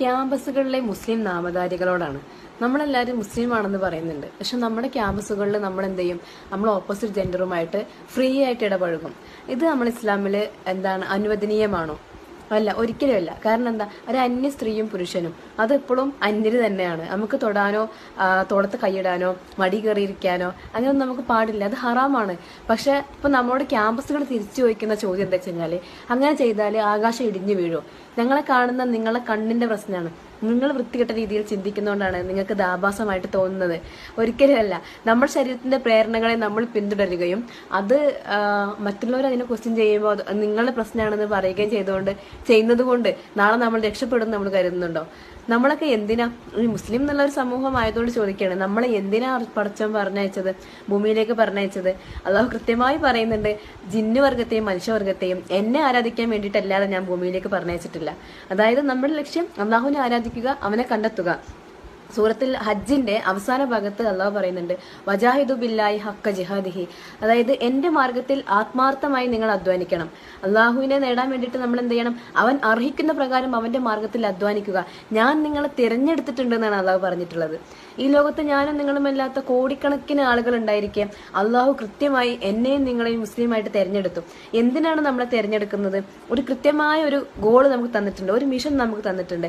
ക്യാമ്പസുകളിലെ മുസ്ലിം നാമധാരികളോടാണ്. നമ്മളെല്ലാവരും മുസ്ലിം ആണെന്ന് പറയുന്നുണ്ട്. പക്ഷെ നമ്മുടെ ക്യാമ്പസുകളിൽ നമ്മൾ എന്ത് ചെയ്യും നമ്മൾ ഓപ്പോസിറ്റ് ജെൻഡറുമായിട്ട് ഫ്രീ ആയിട്ട് ഇടപഴകും. ഇത് നമ്മൾ ഇസ്ലാമിൽ എന്താണ് അനുവദനീയമാണോ? അല്ല ഒരിക്കലുമല്ല കാരണം എന്താ? ഒരു അന്യ സ്ത്രീയും പുരുഷനും. അതെപ്പോഴും അന്യര് തന്നെയാണ്. നമുക്ക് തൊടാനോ തോളത്ത് കൈയിടാനോ മടി കയറിയിരിക്കാനോ അങ്ങനെയൊന്നും നമുക്ക് പാടില്ല. അത് ഹറാമാണ്. പക്ഷെ ഇപ്പൊ നമ്മുടെ ക്യാമ്പസുകൾ തിരിച്ചു ചോദിക്കുന്ന ചോദ്യം എന്താ വെച്ച് അങ്ങനെ ചെയ്താൽ ആകാശം ഇടിഞ്ഞു വീഴും. ഞങ്ങളെ കാണുന്ന നിങ്ങളെ കണ്ണിന്റെ പ്രശ്നമാണ്. നിങ്ങൾ വൃത്തികെട്ട രീതിയിൽ ചിന്തിക്കുന്നതുകൊണ്ടാണ് നിങ്ങൾക്ക് ദാഭാസമായിട്ട് തോന്നുന്നത്. ഒരിക്കലുമല്ല നമ്മൾ ശരീരത്തിന്റെ പ്രേരണകളെ നമ്മൾ പിന്തുടരുകയും അത് മറ്റുള്ളവർ അതിനെ ക്വസ്റ്റ്യൻ ചെയ്യുമ്പോൾ നിങ്ങളുടെ പ്രശ്നമാണെന്ന് പറയുകയും ചെയ്തുകൊണ്ട് ചെയ്യുന്നത് കൊണ്ട് നാളെ നമ്മൾ രക്ഷപ്പെടും നമ്മൾ കരുതുന്നുണ്ടോ? നമ്മളൊക്കെ എന്തിനാ? ഈ മുസ്ലിം എന്നുള്ള ഒരു സമൂഹം ആയതുകൊണ്ട് ചോദിക്കുകയാണ്. നമ്മളെ എന്തിനാ പടച്ചവൻ പറഞ്ഞയച്ചത്? ഭൂമിയിലേക്ക് പറഞ്ഞയച്ചത്? അള്ളാഹു കൃത്യമായി പറയുന്നുണ്ട് ജിന്നുവർഗത്തെയും മനുഷ്യവർഗത്തെയും എന്നെ ആരാധിക്കാൻ വേണ്ടിയിട്ടല്ലാതെ ഞാൻ ഭൂമിയിലേക്ക് പറഞ്ഞയച്ചിട്ടില്ല. അതായത് നമ്മുടെ ലക്ഷ്യം അള്ളാഹുവിനെ ആരാധിക്കുക അവനെ കണ്ടെത്തുക. സൂറത്തിൽ ഹജ്ജിന്റെ അവസാന ഭാഗത്ത് അള്ളാഹ് പറയുന്നുണ്ട് വജാഹിദു ബില്ലായി ഹക്ക ജിഹാദിഹി. അതായത് എന്റെ മാർഗത്തിൽ ആത്മാർത്ഥമായി നിങ്ങൾ അധ്വാനിക്കണം. അള്ളാഹുവിനെ നേടാൻ വേണ്ടിയിട്ട് നമ്മൾ എന്ത് ചെയ്യണം? അവൻ അർഹിക്കുന്ന പ്രകാരം അവന്റെ മാർഗത്തിൽ അധ്വാനിക്കുക. ഞാൻ നിങ്ങളെ തിരഞ്ഞെടുത്തിട്ടുണ്ട് എന്നാണ് അള്ളാഹു പറഞ്ഞിട്ടുള്ളത്. ഈ ലോകത്ത് ഞാനും നിങ്ങളും അല്ലാത്ത കോടിക്കണക്കിന് ആളുകൾ ഉണ്ടായിരിക്കെ അള്ളാഹു കൃത്യമായി എന്നെയും നിങ്ങളെയും മുസ്ലിമായിട്ട് തിരഞ്ഞെടുത്തു. എന്തിനാണ് നമ്മളെ തിരഞ്ഞെടുക്കുന്നത്? ഒരു കൃത്യമായ ഒരു ഗോൾ നമുക്ക് തന്നിട്ടുണ്ട്. ഒരു മിഷൻ നമുക്ക് തന്നിട്ടുണ്ട്.